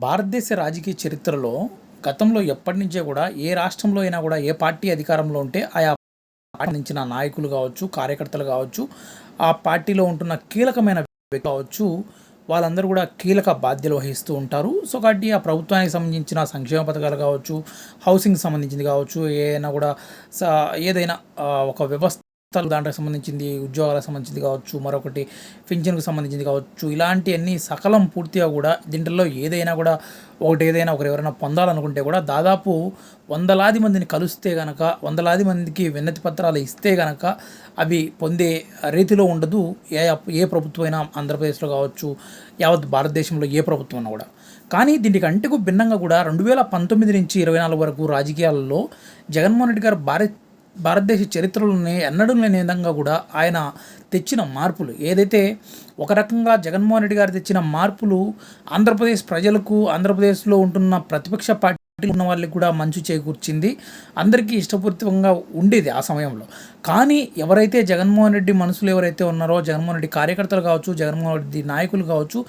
భారతదేశ రాజకీయ చరిత్రలో గతంలో ఎప్పటి నుంచే కూడా ఏ రాష్ట్రంలో అయినా కూడా ఏ పార్టీ అధికారంలో ఉంటే ఆయా పార్టీ నుంచి నాయకులు కావచ్చు కార్యకర్తలు కావచ్చు ఆ పార్టీలో ఉంటున్న కీలకమైన వ్యక్తి కావచ్చు వాళ్ళందరూ కూడా కీలక బాధ్యతలు వహిస్తూ ఉంటారు. సో కాబట్టి ఆ ప్రభుత్వానికి సంబంధించిన సంక్షేమ పథకాలు కావచ్చు హౌసింగ్ సంబంధించింది కావచ్చు ఏదైనా కూడా ఏదైనా ఒక వ్యవస్థ దాంట్లకు సంబంధించింది ఉద్యోగాలకు సంబంధించింది కావచ్చు మరొకటి పింఛన్కు సంబంధించింది కావచ్చు ఇలాంటివన్నీ సకలం పూర్తిగా కూడా దీంట్లో ఏదైనా కూడా ఒకటి ఏదైనా ఒకరు ఎవరైనా పొందాలనుకుంటే కూడా దాదాపు వందలాది మందిని కలిస్తే గనక వందలాది మందికి విన్నతి పత్రాలు ఇస్తే గనక అవి పొందే రీతిలో ఉండదు. ఏ ఏ ప్రభుత్వం అయినా ఆంధ్రప్రదేశ్లో కావచ్చు యావత్ భారతదేశంలో ఏ ప్రభుత్వం అయినా కూడా. కానీ దీనికి అంటకు భిన్నంగా కూడా రెండు వేల పంతొమ్మిది నుంచి ఇరవై నాలుగు వరకు రాజకీయాల్లో జగన్మోహన్ రెడ్డి గారు భారత్ భారతదేశ చరిత్రలోనే ఎన్నడూ లేని విధంగా కూడా ఆయన తెచ్చిన మార్పులు. ఏదైతే ఒక రకంగా జగన్మోహన్ రెడ్డి గారు తెచ్చిన మార్పులు ఆంధ్రప్రదేశ్ ప్రజలకు ఆంధ్రప్రదేశ్లో ఉంటున్న ప్రతిపక్ష పార్టీ ఉన్న వాళ్ళకి కూడా మంచు చేకూర్చింది. అందరికీ ఇష్టపూర్తికంగా ఉండేది ఆ సమయంలో. కానీ ఎవరైతే జగన్మోహన్ రెడ్డి మనసులో ఎవరైతే ఉన్నారో జగన్మోహన్ రెడ్డి కార్యకర్తలు కావచ్చు జగన్మోహన్ రెడ్డి నాయకులు కావచ్చు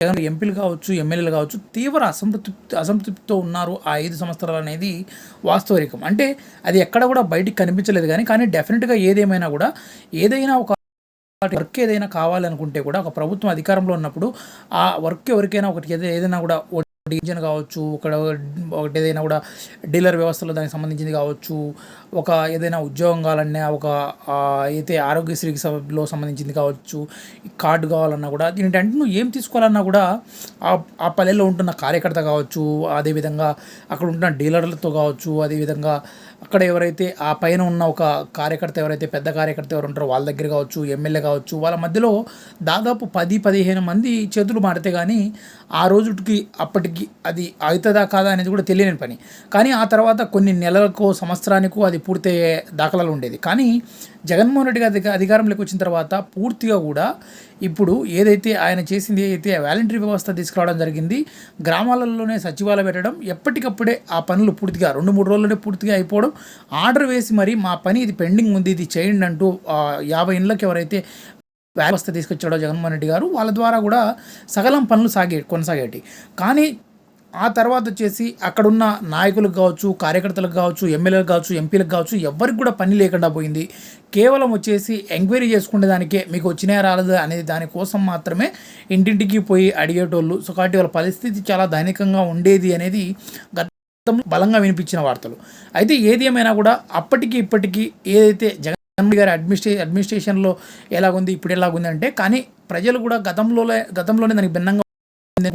జగన్ ఎంపీలు కావచ్చు ఎమ్మెల్యేలు కావచ్చు తీవ్ర అసంతృప్తి అసంతృప్తితో ఉన్నారు ఆ ఐదు సంవత్సరాలు అనేది వాస్తవికం అంటే అది ఎక్కడ కూడా బయటికి కనిపించలేదు కానీ కానీ డెఫినెట్గా ఏదేమైనా కూడా ఏదైనా ఒక వర్క్ ఏదైనా కావాలనుకుంటే కూడా ఒక ప్రభుత్వం అధికారంలో ఉన్నప్పుడు ఆ వర్క్ ఎవరికైనా ఒకటి ఏదైనా కూడా డివిజన్ కావచ్చు ఒక ఒకటి ఏదైనా కూడా డీలర్ వ్యవస్థలో దానికి సంబంధించింది కావచ్చు ఒక ఏదైనా ఉద్యోగం కావాలన్నా ఒక అయితే ఆరోగ్యశ్రీకి సభలో సంబంధించింది కావచ్చు కార్డు కావాలన్నా కూడా దీనింటే నువ్వు ఏం తీసుకోవాలన్నా కూడా ఆ ఆ పల్లెల్లో ఉంటున్న కార్యకర్త కావచ్చు అదేవిధంగా అక్కడ ఉంటున్న డీలర్లతో కావచ్చు అదేవిధంగా అక్కడ ఎవరైతే ఆ పైన ఉన్న ఒక కార్యకర్త ఎవరైతే పెద్ద కార్యకర్త ఎవరు ఉంటారో వాళ్ళ దగ్గర కావచ్చు ఎమ్మెల్యే కావచ్చు వాళ్ళ మధ్యలో దాదాపు పది పదిహేను మంది చేతులు మారితే కానీ ఆ రోజుకి అప్పటికి అది అవుతుందా కాదా అనేది కూడా తెలియని పని. కానీ ఆ తర్వాత కొన్ని నెలలకు సంవత్సరానికో అది పూర్తయ్యే దాఖలాలు ఉండేది. కానీ జగన్మోహన్ రెడ్డి గారి అధికారంలోకి వచ్చిన తర్వాత పూర్తిగా కూడా ఇప్పుడు ఏదైతే ఆయన చేసింది అయితే వాలంటరీ వ్యవస్థ తీసుకురావడం జరిగింది గ్రామాలలోనే సచివాలయం పెట్టడం ఎప్పటికప్పుడే ఆ పనులు పూర్తిగా రెండు మూడు రోజుల్లోనే పూర్తిగా అయిపోవడం ఆర్డర్ వేసి మరి మా పని ఇది పెండింగ్ ఉంది ఇది చేయండి అంటూ యాభై ఇండ్లకు ఎవరైతే వ్యవస్థ తీసుకొచ్చాడో జగన్మోహన్ రెడ్డి గారు వాళ్ళ ద్వారా కూడా సగలం పనులు సాగే కొనసాగేటి. కానీ ఆ తర్వాత వచ్చేసి అక్కడున్న నాయకులకు కావచ్చు కార్యకర్తలకు కావచ్చు ఎమ్మెల్యేలకు కావచ్చు ఎంపీలకు కావచ్చు ఎవరికి కూడా పని లేకుండా పోయింది. కేవలం వచ్చేసి ఎంక్వైరీ చేసుకునే దానికే మీకు వచ్చినా రాలేదు అనేది దానికోసం మాత్రమే ఇంటింటికి పోయి అడిగేటోళ్ళు. సో కాబట్టి వాళ్ళ పరిస్థితి చాలా దైనికంగా ఉండేది అనేది గతంలో బలంగా వినిపించిన వార్తలు. అయితే ఏది ఏమైనా కూడా అప్పటికి ఇప్పటికీ ఏదైతే జగన్ గారి అడ్మినిస్ట్రే అడ్మినిస్ట్రేషన్లో ఎలాగుంది ఇప్పుడు ఎలాగుంది అంటే కానీ ప్రజలు కూడా గతంలో గతంలోనే దానికి భిన్నంగా ఉంది